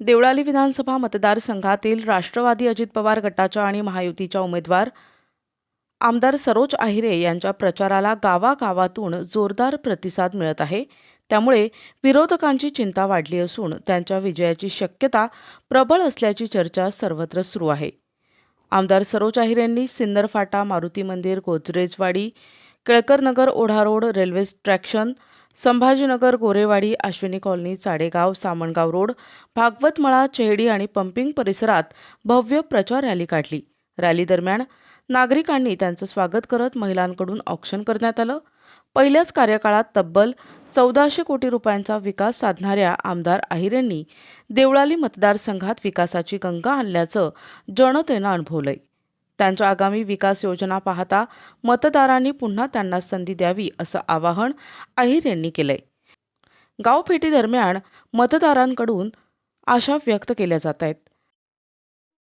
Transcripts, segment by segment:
देवळाली विधानसभा मतदारसंघातील राष्ट्रवादी अजित पवार गटाच्या आणि महायुतीच्या उमेदवार आमदार सरोज आहिरे यांच्या प्रचाराला गावागावातून जोरदार प्रतिसाद मिळत आहे. त्यामुळे विरोधकांची चिंता वाढली असून त्यांच्या विजयाची शक्यता प्रबळ असल्याची चर्चा सर्वत्र सुरू आहे. आमदार सरोज आहिरेंनी सिन्नर फाटा मारुती मंदिर Godrejwadi Kelkarnagar Odha road railway traction Sambhajinagar Gorewadi Ashwini colony Chadegaon Samangaon road Bhagwatmala Chehedi आणि पंपिंग परिसरात भव्य प्रचार रॅली काढली. रॅली दरम्यान नागरिकांनी त्यांचं स्वागत करत महिलांकडून ऑक्शन करण्यात आलं. पहिल्याच कार्यकाळात तब्बल चौदाशे कोटी रुपयांचा विकास साधणाऱ्या आमदार आहिरेंनी देवळाली मतदारसंघात विकासाची गंगा आणल्याचं जनतेनं अनुभवलंय. त्यांच्या आगामी विकास योजना पाहता मतदारांनी पुन्हा त्यांना संधी द्यावी असं आवाहन अहिर यांनी केलंय. गावफेटीदरम्यान मतदारांकडून आशा व्यक्त केल्या जात आहेत.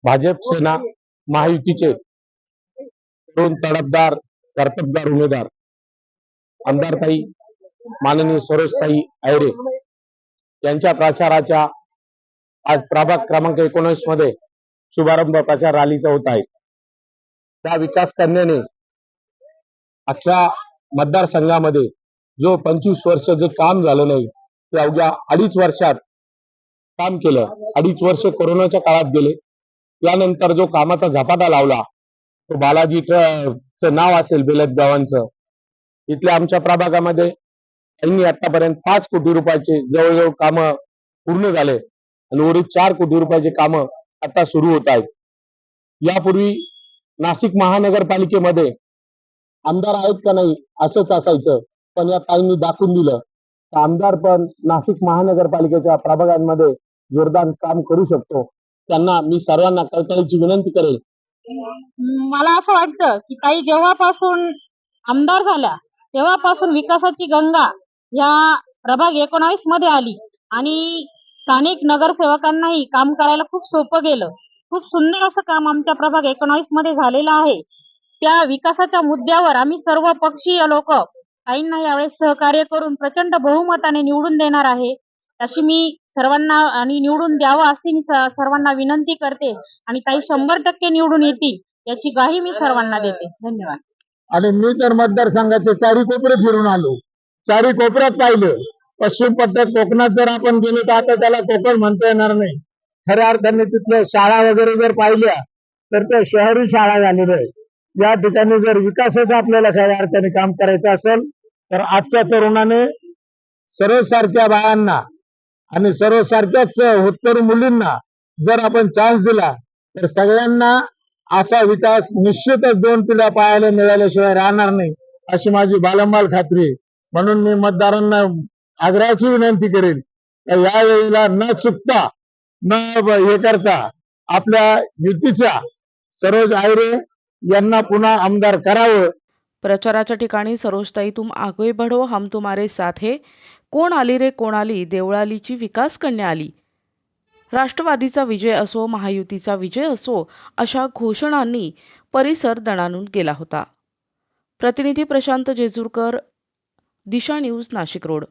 भाजप सेना महायुतीचे दोन तडफदार कर्तबदार उमेदवार आमदारताई माननीय सरोजताई आयरे यांच्या प्रचाराच्या आज प्रभाग क्रमांक एकोणीसमध्ये शुभारंभ प्रचार रॅलीचा होत आहे. त्या विकास कन्याने अख्ख्या मतदारसंघामध्ये जो पंचवीस वर्ष जे काम झालं नाही ते अवघ्या अडीच वर्षात काम केलं. अडीच वर्ष कोरोनाच्या काळात गेले. त्यानंतर जो कामाचा झपाटा लावला तो बालाजी च नाव असेल बेलत गावांचं. इथल्या आमच्या प्रभागामध्ये त्यांनी आतापर्यंत पाच कोटी रुपयाचे जवळजवळ काम पूर्ण झाले. आणि उर्वरित चार कोटी रुपयाचे काम आता सुरू होत आहेत. यापूर्वी नाशिक महानगरपालिकेमध्ये आमदार आहेत का नाही असंच असायचं. पण या ताईंनी दाखवून दिलं. तर आमदार पण नाशिक महानगरपालिकेच्या प्रभागांमध्ये जोरदार काम करू शकतो. त्यांना मी सर्वांना कळकळीची विनंती करेल मला असं वाटतं की ताई जेव्हापासून आमदार झाल्या तेव्हापासून विकासाची गंगा या प्रभाग एकोणावीसमध्ये आली आणि स्थानिक नगरसेवकांनाही काम करायला खूप सोपं गेलं. खूप सुंदर असं काम आमच्या प्रभाग एकोणावीसमध्ये झालेलं आहे. त्या विकासाच्या मुद्द्यावर आम्ही सर्व पक्षीय लोक ताईंना यावेळेस सहकार्य करून प्रचंड बहुमताने निवडून देणार आहे. अशी मी सर्वांना आणि निवडून द्यावं अशी मी सर्वांना विनंती करते आणि ताई शंभर टक्के निवडून येतील याची ग्वाही मी सर्वांना देते. धन्यवाद. आणि मी तर मतदारसंघाचे चारी कोपरे फिरून आलो. चारी कोपऱ्यात पाहिलं. पश्चिम पट्ट्यात कोकणात जर आपण गेलो तर आता त्याला कोकण म्हणता येणार नाही. खऱ्या अर्थाने तिथल्या शाळा वगैरे जर पाहिल्या तर त्या शहरी शाळा झालेल्या आहेत या ठिकाणी जर विकासाचं आपल्याला खऱ्या अर्थाने काम करायचं असेल तर आजच्या तरुणाने सर्वसारख्या बाळांना आणि सर्वसारख्याच होतकरू मुलींना जर आपण चान्स दिला तर सगळ्यांना असा विकास निश्चितच दोन पिढ्या पाहायला मिळाल्याशिवाय राहणार नाही अशी माझी बालंबाल खात्री आहे. म्हणून मी मतदारांना आग्रहाची विनंती करेल का या वेळेला न चुकता न हे करता आपल्या युतीच्या सरोज आयरे यांना पुन्हा आमदार करावं. प्रचाराच्या ठिकाणी सरोजताई तुम आगे बढो हम तुम्हारे साथ हे. कोण आली रे कोण आली? देवळालीची विकास कन्या आली. राष्ट्रवादीचा विजय असो महायुतीचा विजय असो अशा घोषणांनी परिसर दणानून गेला होता. प्रतिनिधी प्रशांत जेजूरकर दिशा न्यूज नाशिक रोड.